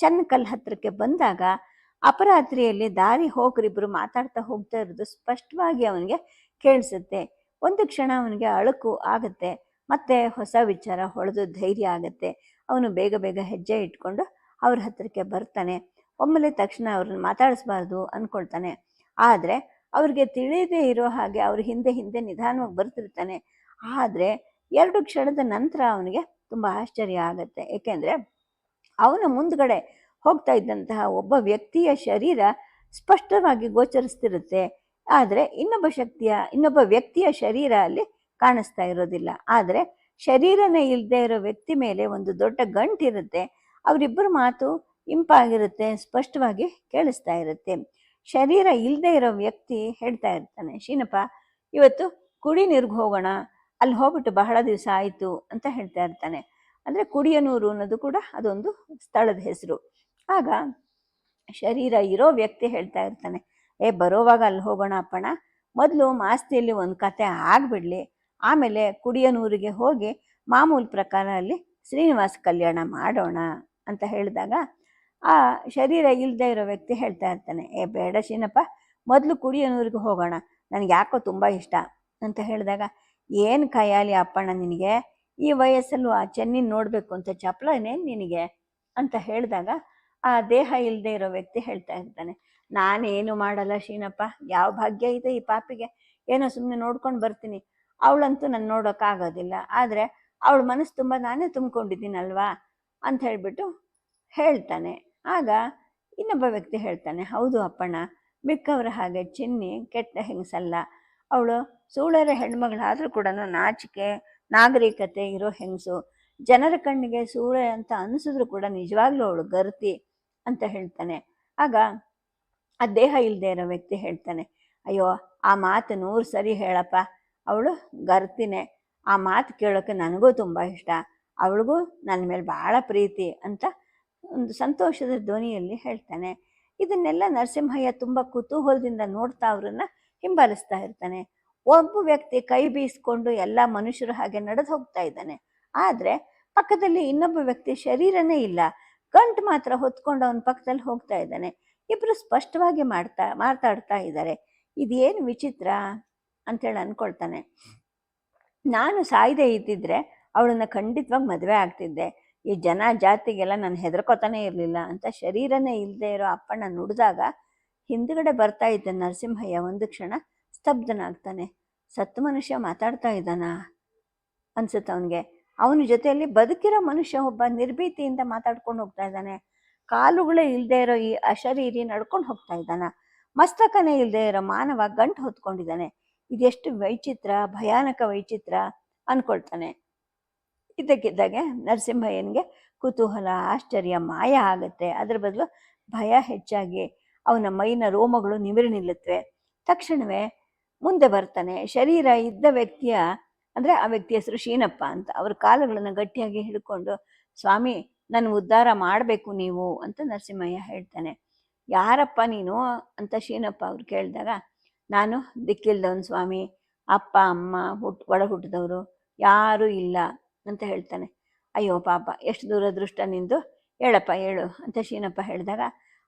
ಚನ್ನಕಲ್ ಹತ್ರಕ್ಕೆ ಬಂದಾಗ ಅಪರಾತ್ರಿಯಲ್ಲಿ ದಾರಿ ಹೋಗ್ರಿಬ್ರು ಮಾತಾಡ್ತಾ ಹೋಗ್ತಾ ಇರೋದು ಸ್ಪಷ್ಟವಾಗಿ ಅವನಿಗೆ ಕೇಳಿಸುತ್ತೆ. ಒಂದು ಕ್ಷಣ ಅವನಿಗೆ ಅಳುಕು ಆಗುತ್ತೆ, ಮತ್ತೆ ಹೊಸ ವಿಚಾರ, ಹೊಳೆದು ಧೈರ್ಯ ಆಗುತ್ತೆ. ಅವನು ಬೇಗ ಬೇಗ ಹೆಜ್ಜೆ ಇಟ್ಕೊಂಡು ಅವ್ರ ಹತ್ತಿರಕ್ಕೆ ಬರ್ತಾನೆ. ಒಮ್ಮೆಲೆ ತಕ್ಷಣ ಅವ್ರನ್ನ ಮಾತಾಡಿಸ್ಬಾರ್ದು ಅಂದ್ಕೊಳ್ತಾನೆ ಆದರೆ ಅವ್ರಿಗೆ ತಿಳಿಯದೇ ಇರೋ ಹಾಗೆ ಅವ್ರ ಹಿಂದೆ ಹಿಂದೆ ನಿಧಾನವಾಗಿ ಬರ್ತಿರ್ತಾನೆ. ಆದರೆ ಎರಡು ಕ್ಷಣದ ನಂತರ ಅವನಿಗೆ ತುಂಬ ಆಶ್ಚರ್ಯ ಆಗುತ್ತೆ. ಏಕೆಂದರೆ ಅವನ ಮುಂದ್ಗಡೆ ಹೋಗ್ತಾ ಇದ್ದಂತಹ ಒಬ್ಬ ವ್ಯಕ್ತಿಯ ಶರೀರ ಸ್ಪಷ್ಟವಾಗಿ ಗೋಚರಿಸ್ತಿರುತ್ತೆ. ಆದರೆ ಇನ್ನೊಬ್ಬ ಶಕ್ತಿಯ, ಇನ್ನೊಬ್ಬ ವ್ಯಕ್ತಿಯ ಶರೀರ ಅಲ್ಲಿ ಕಾಣಿಸ್ತಾ ಇರೋದಿಲ್ಲ. ಆದರೆ ಶರೀರನೇ ಇಲ್ಲದೆ ಇರೋ ವ್ಯಕ್ತಿ ಮೇಲೆ ಒಂದು ದೊಡ್ಡ ಗಂಟಿರುತ್ತೆ. ಅವರಿಬ್ಬರ ಮಾತು ಇಂಪಾಗಿರುತ್ತೆ, ಸ್ಪಷ್ಟವಾಗಿ ಕೇಳಿಸ್ತಾ ಇರುತ್ತೆ. ಶರೀರ ಇಲ್ಲದೆ ಇರೋ ವ್ಯಕ್ತಿ ಹೇಳ್ತಾ ಇರ್ತಾನೆ ಶೀನಪ್ಪ ಇವತ್ತು ಕುಡಿ ನೀರ್ಗೆ ಹೋಗೋಣ, ಅಲ್ಲಿ ಹೋಗ್ಬಿಟ್ಟು ಬಹಳ ದಿವಸ ಆಯಿತು ಅಂತ ಹೇಳ್ತಾ ಇರ್ತಾನೆ. ಅಂದರೆ ಕುಡಿಯನೂರು ಅನ್ನೋದು ಕೂಡ ಅದೊಂದು ಸ್ಥಳದ ಹೆಸರು. ಆಗ ಶರೀರ ಇರೋ ವ್ಯಕ್ತಿ ಹೇಳ್ತಾ ಇರ್ತಾನೆ, ಏ, ಬರೋವಾಗ ಅಲ್ಲಿ ಹೋಗೋಣ ಅಪ್ಪಣ ಮೊದಲು ಮಾಸ್ತಿಯಲ್ಲಿ ಒಂದು ಕತೆ ಆಗ್ಬಿಡ್ಲಿ. ಆಮೇಲೆ ಕುಡಿಯನೂರಿಗೆ ಹೋಗಿ ಮಾಮೂಲು ಪ್ರಕಾರ ಅಲ್ಲಿ ಶ್ರೀನಿವಾಸ ಕಲ್ಯಾಣ ಮಾಡೋಣ ಅಂತ ಹೇಳಿದಾಗ ಆ ಶರೀರ ಇಲ್ಲದೆ ಇರೋ ವ್ಯಕ್ತಿ ಹೇಳ್ತಾ ಇರ್ತಾನೆ, ಏ, ಬೇಡ ಶೀನಪ್ಪ. ಮೊದಲು ಕುಡಿಯನೂರಿಗೆ ಹೋಗೋಣ. ನನಗೆ ಯಾಕೋ ತುಂಬ ಇಷ್ಟ ಅಂತ ಹೇಳಿದಾಗ, ಏನು ಕೈಯಾಲಿ ಅಪ್ಪಣ್ಣ ನಿನಗೆ? ಈ ವಯಸ್ಸಲ್ಲೂ ಆ ಚೆನ್ನಿನ ನೋಡಬೇಕು ಅಂತ ಚಪ್ಪಲನೇ ನಿನಗೆ ಅಂತ ಹೇಳಿದಾಗ ಆ ದೇಹ ಇಲ್ಲದೆ ಇರೋ ವ್ಯಕ್ತಿ ಹೇಳ್ತಾ ಇರ್ತಾನೆ, ನಾನೇನು ಮಾಡಲ್ಲ ಶೀನಪ್ಪ, ಯಾವ ಭಾಗ್ಯ ಇದೆ ಈ ಪಾಪಿಗೆ? ಏನೋ ಸುಮ್ಮನೆ ನೋಡ್ಕೊಂಡು ಬರ್ತೀನಿ. ಅವಳಂತೂ ನಾನು ನೋಡೋಕ್ಕಾಗೋದಿಲ್ಲ ಆದರೆ ಅವಳ ಮನಸ್ಸು ತುಂಬ ನಾನೇ ತುಂಬ್ಕೊಂಡಿದ್ದೀನಲ್ವಾ? ಅಂತ ಹೇಳಿಬಿಟ್ಟು ಹೇಳ್ತಾನೆ. ಆಗ ಇನ್ನೊಬ್ಬ ವ್ಯಕ್ತಿ ಹೇಳ್ತಾನೆ, ಹೌದು ಅಪ್ಪಣ್ಣ, ಮಿಕ್ಕವರ ಹಾಗೆ ಚಿನ್ನಿ ಕೆಟ್ಟ ಹೆಂಗಸಲ್ಲ. ಅವಳು ಸೂಳರ ಹೆಣ್ಮಗಳಾದರೂ ಕೂಡ ನಾಚಿಕೆ, ನಾಗರಿಕತೆ ಇರೋ ಹೆಂಗಸು. ಜನರ ಕಣ್ಣಿಗೆ ಸೂಳೆ ಅಂತ ಅನಿಸಿದ್ರು ಕೂಡ ನಿಜವಾಗ್ಲೂ ಅವಳು ಗರ್ತಿ. ಅಂತ ಹೇಳ್ತಾನೆ. ಆಗ ಆ ದೇಹ ಇಲ್ಲದೆ ಇರೋ ವ್ಯಕ್ತಿ ಹೇಳ್ತಾನೆ, ಅಯ್ಯೋ, ಆ ಮಾತು ನೂರು ಸರಿ ಹೇಳಪ್ಪ. ಅವಳು ಗರ್ತಿನೇ. ಆ ಮಾತು ಕೇಳೋಕೆ ನನಗೂ ತುಂಬ ಇಷ್ಟ. ಅವಳಿಗೂ ನನ್ನ ಮೇಲೆ ಭಾಳ ಪ್ರೀತಿ ಅಂತ ಒಂದು ಸಂತೋಷದ ಧ್ವನಿಯಲ್ಲಿ ಹೇಳ್ತಾನೆ. ಇದನ್ನೆಲ್ಲ ನರಸಿಂಹಯ್ಯ ತುಂಬ ಕುತೂಹಲದಿಂದ ನೋಡ್ತಾ ಅವ್ರನ್ನ ಹಿಂಬಾಲಿಸ್ತಾ ಇರ್ತಾನೆ. ಒಬ್ಬ ವ್ಯಕ್ತಿ ಕೈ ಬೀಸ್ಕೊಂಡು ಎಲ್ಲ ಮನುಷ್ಯರು ಹಾಗೆ ನಡೆದು ಹೋಗ್ತಾ ಇದ್ದಾನೆ. ಆದರೆ ಪಕ್ಕದಲ್ಲಿ ಇನ್ನೊಬ್ಬ ವ್ಯಕ್ತಿ ಶರೀರನೇ ಇಲ್ಲ. ಗಂಟು ಮಾತ್ರ ಹೊತ್ಕೊಂಡು ಅವನ ಪಕ್ಕದಲ್ಲಿ ಹೋಗ್ತಾ ಇದ್ದಾನೆ. ಇಬ್ಬರು ಸ್ಪಷ್ಟವಾಗಿ ಮಾಡ್ತಾ, ಮಾತಾಡ್ತಾ ಇದ್ದಾರೆ. ಇದೇನು ವಿಚಿತ್ರ ಅಂತೇಳಿ ಅಂದ್ಕೊಳ್ತಾನೆ ನಾನು ಸಾಯ್ದೆ ಇದ್ದಿದ್ರೆ ಅವಳನ್ನು ಖಂಡಿತವಾಗಿ ಮದುವೆ ಆಗ್ತಿದ್ದೆ. ಈ ಜನ ಜಾತಿಗೆಲ್ಲ ನಾನು ಹೆದರ್ಕೋತಾನೆ ಇರಲಿಲ್ಲ ಅಂತ ಶರೀರನೇ ಇಲ್ಲದೆ ಇರೋ ಅಪ್ಪಣ್ಣ ನುಡಿದಾಗ ಹಿಂದ್ಗಡೆ ಬರ್ತಾ ಇದ್ದ ನರಸಿಂಹಯ್ಯ ಒಂದು ಕ್ಷಣ ಸ್ತಬ್ಧನಾಗ್ತಾನೆ. ಸತ್ತು ಮನುಷ್ಯ ಮಾತಾಡ್ತಾ ಇದ್ದಾನಾ? ಅನ್ಸುತ್ತೆ ಅವನಿಗೆ. ಅವನ ಜೊತೆಯಲ್ಲಿ ಬದುಕಿರೋ ಮನುಷ್ಯ ಒಬ್ಬ ನಿರ್ಭೀತಿಯಿಂದ ಮಾತಾಡ್ಕೊಂಡು ಹೋಗ್ತಾ ಇದ್ದಾನೆ. ಕಾಲುಗಳೇ ಇಲ್ಲದೆ ಇರೋ ಈ ಅಶರೀರಿ ನಡ್ಕೊಂಡು ಹೋಗ್ತಾ ಇದ್ದಾನ. ಮಸ್ತಕನೇ ಇಲ್ಲದೆ ಇರೋ ಮಾನವ ಗಂಟು ಹೊತ್ಕೊಂಡಿದ್ದಾನೆ. ಇದೆಷ್ಟು ವೈಚಿತ್ರ, ಭಯಾನಕ ವೈಚಿತ್ರ ಅನ್ಕೊಳ್ತಾನೆ. ಇದ್ದಕ್ಕಿದ್ದಾಗೆ ನರಸಿಂಹಯ್ಯನಿಗೆ ಕುತೂಹಲ, ಆಶ್ಚರ್ಯ, ಮಾಯ ಆಗುತ್ತೆ. ಅದ್ರ ಬದಲು ಭಯ ಹೆಚ್ಚಾಗಿ ಅವನ ಮೈನ ರೋಮಗಳು ನಿಮಿರಿ ನಿಲ್ಲುತ್ತವೆ. ತಕ್ಷಣವೇ ಮುಂದೆ ಬರ್ತಾನೆ. ಶರೀರ ಇದ್ದ ವ್ಯಕ್ತಿಯ ಅಂದರೆ ಆ ವ್ಯಕ್ತಿ ಹೆಸರು ಶೀನಪ್ಪ ಅಂತ ಅವ್ರ ಕಾಲುಗಳನ್ನು ಗಟ್ಟಿಯಾಗಿ ಹಿಡ್ಕೊಂಡು, ಸ್ವಾಮಿ ನನ್ನ ಉದ್ಧಾರ ಮಾಡಬೇಕು ನೀವು ಅಂತ ನರಸಿಂಹಯ್ಯ ಹೇಳ್ತಾನೆ. ಯಾರಪ್ಪ ನೀನು? ಅಂತ ಶೀನಪ್ಪ ಅವ್ರು ಕೇಳಿದಾಗ, ನಾನು ದಿಕ್ಕಿಲ್ದವನು ಸ್ವಾಮಿ, ಅಪ್ಪ, ಅಮ್ಮ, ಹುಟ್ ಒಳ ಹುಟ್ಟಿದವರು ಯಾರೂ ಇಲ್ಲ ಅಂತ ಹೇಳ್ತಾನೆ. ಅಯ್ಯೋ ಪಾಪ, ಎಷ್ಟು ದೂರ ದೃಷ್ಟ ನಿಂದು, ಹೇಳಪ್ಪ ಹೇಳು ಅಂತ ಶೀನಪ್ಪ ಹೇಳಿದಾಗ,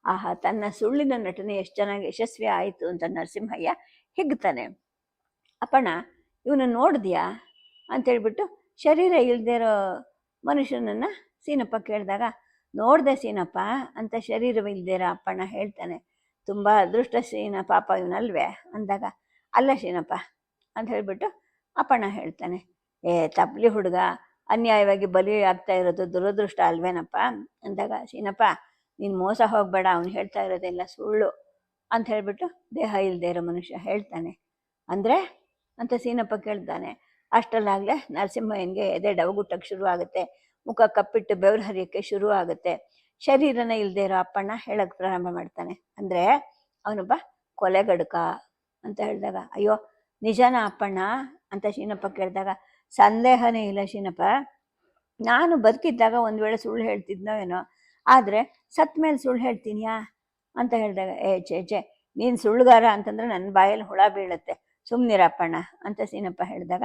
ಆಹಾ, ತನ್ನ ಸುಳ್ಳಿನ ನಟನೆ ಎಷ್ಟು ಚೆನ್ನಾಗಿ, ಯಶಸ್ವಿ ಆಯಿತು ಅಂತ ನರಸಿಂಹಯ್ಯ ಹಿಗ್ತಾನೆ. ಅಪ್ಪಣ್ಣ ಇವನು ನೋಡಿದ್ಯಾ? ಅಂತೇಳ್ಬಿಟ್ಟು, ಶರೀರ ಇಲ್ಲದೆ ಇರೋ ಮನುಷ್ಯನನ್ನು ಸೀನಪ್ಪ ಕೇಳಿದಾಗ, ನೋಡಿದೆ ಸೀನಪ್ಪ, ಅಂತ ಶರೀರ ಇರೋ ಅಪ್ಪಣ್ಣ ಹೇಳ್ತಾನೆ. ತುಂಬ ಅದೃಷ್ಟ ಸೀನ ಪಾಪ ಇವನಲ್ವೇ? ಅಂದಾಗ, ಅಲ್ಲ ಸೀನಪ್ಪ, ಅಂತ ಹೇಳಿಬಿಟ್ಟು ಅಪ್ಪಣ್ಣ ಹೇಳ್ತಾನೆ. ಏ ತಪ್ಪಲಿ ಹುಡುಗ, ಅನ್ಯಾಯವಾಗಿ ಬಲಿ ಆಗ್ತಾ ಇರೋದು ದುರದೃಷ್ಟ ಅಲ್ವೇನಪ್ಪ? ಅಂದಾಗ, ಸೀನಪ್ಪ, ನೀನು ಮೋಸ ಹೋಗಬೇಡ, ಅವನು ಹೇಳ್ತಾ ಇರೋದೆಲ್ಲ ಸುಳ್ಳು, ಅಂತ ಹೇಳಿಬಿಟ್ಟು, ದೇಹ ಇಲ್ಲದೆ ಇರೋ ಮನುಷ್ಯ, ಹೇಳ್ತಾನೆ. ಅಂದರೆ ಅಂತ ಸೀನಪ್ಪ ಕೇಳ್ತಾನೆ. ಅಷ್ಟಲ್ಲಾಗಲೇ ನರಸಿಂಹಯ್ಯನಿಗೆ ಎದೆ ಡವಗುಟ್ಟಕ್ಕೆ ಶುರು ಆಗುತ್ತೆ ಮುಖ ಕಪ್ಪಿಟ್ಟು ಬೆವರು ಹರಿಯೋಕ್ಕೆ ಶುರು ಆಗುತ್ತೆ ಶರೀರನ ಇಲ್ಲದೆ ಇರೋ ಅಪ್ಪಣ್ಣ ಹೇಳಕ್ಕೆ ಪ್ರಾರಂಭ ಮಾಡ್ತಾನೆ. ಅಂದರೆ ಅವನೊಬ್ಬ ಕೊಲೆಗಡುಕ ಅಂತ ಹೇಳಿದಾಗ, ಅಯ್ಯೋ, ನಿಜಾನಾ ಅಪ್ಪಣ್ಣ? ಅಂತ ಶೀನಪ್ಪ ಕೇಳಿದಾಗ, ಸಂದೇಹನೇ ಇಲ್ಲ ಶೀನಪ್ಪ. ನಾನು ಬದುಕಿದ್ದಾಗ ಒಂದು ವೇಳೆ ಸುಳ್ಳು ಹೇಳ್ತಿದ್ನೋ ಏನೋ, ಆದರೆ ಸತ್ ಮೇಲೆ ಸುಳ್ಳು ಹೇಳ್ತೀನಿಯಾ? ಅಂತ ಹೇಳಿದಾಗ, ಏ ಚೇ ಚೇ ನೀನು ಸುಳ್ಳುಗಾರ ಅಂತಂದ್ರೆ ನನ್ನ ಬಾಯಲ್ಲಿ ಹುಳ ಬೀಳುತ್ತೆ. ಸುಮ್ಮನಿರಪ್ಪಣ್ಣ ಅಂತ ಸೀನಪ್ಪ ಹೇಳಿದಾಗ,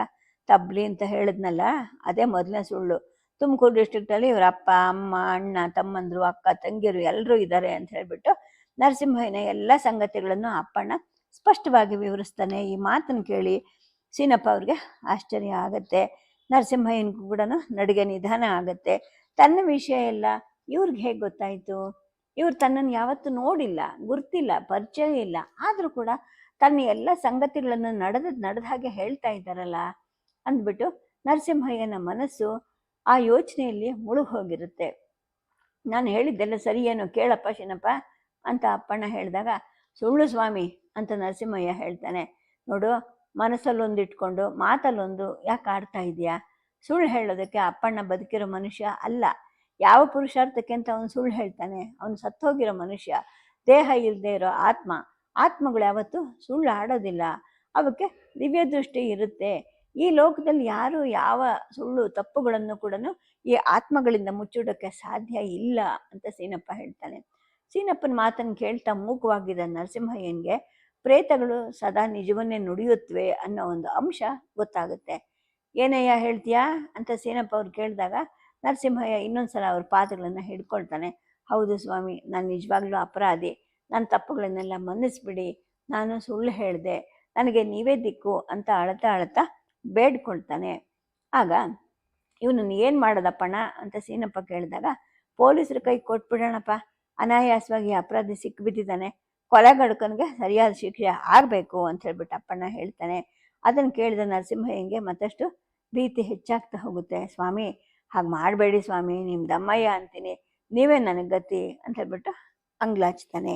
ತಬ್ಲಿ ಅಂತ ಹೇಳಿದ್ನಲ್ಲ, ಅದೇ ಮೊದಲನೇ ಸುಳ್ಳು. ತುಮಕೂರು ಡಿಸ್ಟ್ರಿಕ್ಟಲ್ಲಿ ಇವರ ಅಪ್ಪ, ಅಮ್ಮ, ಅಣ್ಣ, ತಮ್ಮಂದರು, ಅಕ್ಕ ತಂಗಿಯರು ಎಲ್ಲರೂ ಇದ್ದಾರೆ ಅಂತ ಹೇಳಿಬಿಟ್ಟು ನರಸಿಂಹಯ್ಯನ ಎಲ್ಲ ಸಂಗತಿಗಳನ್ನು ಅಪ್ಪಣ್ಣ ಸ್ಪಷ್ಟವಾಗಿ ವಿವರಿಸ್ತಾನೆ ಈ ಮಾತನ್ನು ಕೇಳಿ ಸೀನಪ್ಪ ಅವ್ರಿಗೆ ಆಶ್ಚರ್ಯ ಆಗತ್ತೆ. ನರಸಿಂಹಯ್ಯನಿಗೂ ಕೂಡ ನಡಿಗೆ ನಿಧಾನ ಆಗುತ್ತೆ. ತನ್ನ ವಿಷಯ ಎಲ್ಲ ಇವ್ರಿಗೆ ಹೇಗೆ ಗೊತ್ತಾಯಿತು? ಇವ್ರು ತನ್ನನ್ನು ಯಾವತ್ತೂ ನೋಡಿಲ್ಲ, ಗುರ್ತಿಲ್ಲ, ಪರಿಚಯ ಇಲ್ಲ. ಆದರೂ ಕೂಡ ತನ್ನ ಎಲ್ಲ ಸಂಗತಿಗಳನ್ನು ನಡೆದ ನಡೆದ ಹಾಗೆ ಹೇಳ್ತಾ ಇದ್ದಾರಲ್ಲ ಅಂದ್ಬಿಟ್ಟು ನರಸಿಂಹಯ್ಯನ ಮನಸ್ಸು ಆ ಯೋಚನೆಯಲ್ಲಿ ಮುಳುಗಿ ಹೋಗಿರುತ್ತೆ ನಾನು ಹೇಳಿದ್ದೆಲ್ಲ ಸರಿ ಏನೋ ಕೇಳಪ್ಪ ಶಿನಪ್ಪ ಅಂತ ಅಪ್ಪಣ್ಣ ಹೇಳಿದಾಗ, ಸುಳ್ಳು ಸ್ವಾಮಿ ಅಂತ ನರಸಿಂಹಯ್ಯ ಹೇಳ್ತಾನೆ. ನೋಡು, ಮನಸ್ಸಲ್ಲೊಂದು ಇಟ್ಕೊಂಡು ಮಾತಲ್ಲೊಂದು ಯಾಕೆ ಆಡ್ತಾ ಇದೆಯಾ ಸುಳ್ಳು ಹೇಳೋದಕ್ಕೆ ಅಪ್ಪಣ್ಣ ಬದುಕಿರೋ ಮನುಷ್ಯ ಅಲ್ಲ. ಯಾವ ಪುರುಷಾರ್ಥಕ್ಕೆ ಅಂತ ಅವನು ಸುಳ್ಳು ಹೇಳ್ತಾನೆ. ಅವನು ಸತ್ತೋಗಿರೋ ಮನುಷ್ಯ. ದೇಹ ಇಲ್ಲದೆ ಇರೋ ಆತ್ಮ. ಆತ್ಮಗಳು ಯಾವತ್ತೂ ಸುಳ್ಳು ಆಡೋದಿಲ್ಲ ಅವಕ್ಕೆ ದಿವ್ಯ ದೃಷ್ಟಿ ಇರುತ್ತೆ. ಈ ಲೋಕದಲ್ಲಿ ಯಾರು ಯಾವ ಸುಳ್ಳು ತಪ್ಪುಗಳನ್ನು ಕೂಡ ಈ ಆತ್ಮಗಳಿಂದ ಮುಚ್ಚಿಡೋಕ್ಕೆ ಸಾಧ್ಯ ಇಲ್ಲ ಅಂತ ಸೀನಪ್ಪ ಹೇಳ್ತಾನೆ. ಸೀನಪ್ಪನ ಮಾತನ್ನು ಕೇಳ್ತಾ ಮೂಕವಾಗಿದ್ದ ನರಸಿಂಹಯ್ಯನಿಗೆ ಪ್ರೇತಗಳು ಸದಾ ನಿಜವನ್ನೇ ನುಡಿಯುತ್ತವೆ ಅನ್ನೋ ಒಂದು ಅಂಶ ಗೊತ್ತಾಗುತ್ತೆ. ಏನಯ್ಯ ಹೇಳ್ತೀಯಾ ಅಂತ ಸೀನಪ್ಪ ಅವ್ರು ಕೇಳಿದಾಗ ನರಸಿಂಹಯ್ಯ ಇನ್ನೊಂದ್ಸಲ ಅವ್ರ ಪಾದಗಳನ್ನು ಹಿಡ್ಕೊಳ್ತಾನೆ. ಹೌದು ಸ್ವಾಮಿ, ನಾನು ನಿಜವಾಗ್ಲೂ ಅಪರಾಧಿ. ನನ್ನ ತಪ್ಪುಗಳನ್ನೆಲ್ಲ ಮನ್ನಿಸ್ಬಿಡಿ. ನಾನು ಸುಳ್ಳು ಹೇಳಿದೆ. ನನಗೆ ನೀವೇ ದಿಕ್ಕು ಅಂತ ಅಳತಾ ಅಳತಾ ಬೇಡ್ಕೊಳ್ತಾನೆ. ಆಗ ಇವನು ಏನು ಮಾಡೋದಪ್ಪಣ ಅಂತ ಸೀನಪ್ಪ ಕೇಳಿದಾಗ, ಪೊಲೀಸರ ಕೈ ಕೊಟ್ಬಿಡೋಣಪ್ಪ. ಅನಾಯಾಸವಾಗಿ ಅಪರಾಧಿ ಸಿಕ್ಕಿಬಿದ್ದಿದ್ದಾನೆ ಕೊಲೆಗಡುಕನಿಗೆ ಸರಿಯಾದ ಶಿಕ್ಷೆ ಆಗಬೇಕು ಅಂತ ಹೇಳ್ಬಿಟ್ಟು ಅಪ್ಪಣ್ಣ ಹೇಳ್ತಾನೆ. ಅದನ್ನು ಕೇಳಿದ ನರಸಿಂಹಯ್ಯಂಗೆ ಮತ್ತಷ್ಟು ಭೀತಿ ಹೆಚ್ಚಾಗ್ತಾ ಹೋಗುತ್ತೆ ಸ್ವಾಮಿ. ಹಾಗೆ ಮಾಡಬೇಡಿ ಸ್ವಾಮಿ. ನಿಮ್ಮ ದಮ್ಮಯ್ಯ ಅಂತೀನಿ. ನೀವೇ ನನಗೆ ಗತಿ ಅಂತ ಹೇಳ್ಬಿಟ್ಟು ಅಂಗ್ಲಾಚ್ತಾನೆ.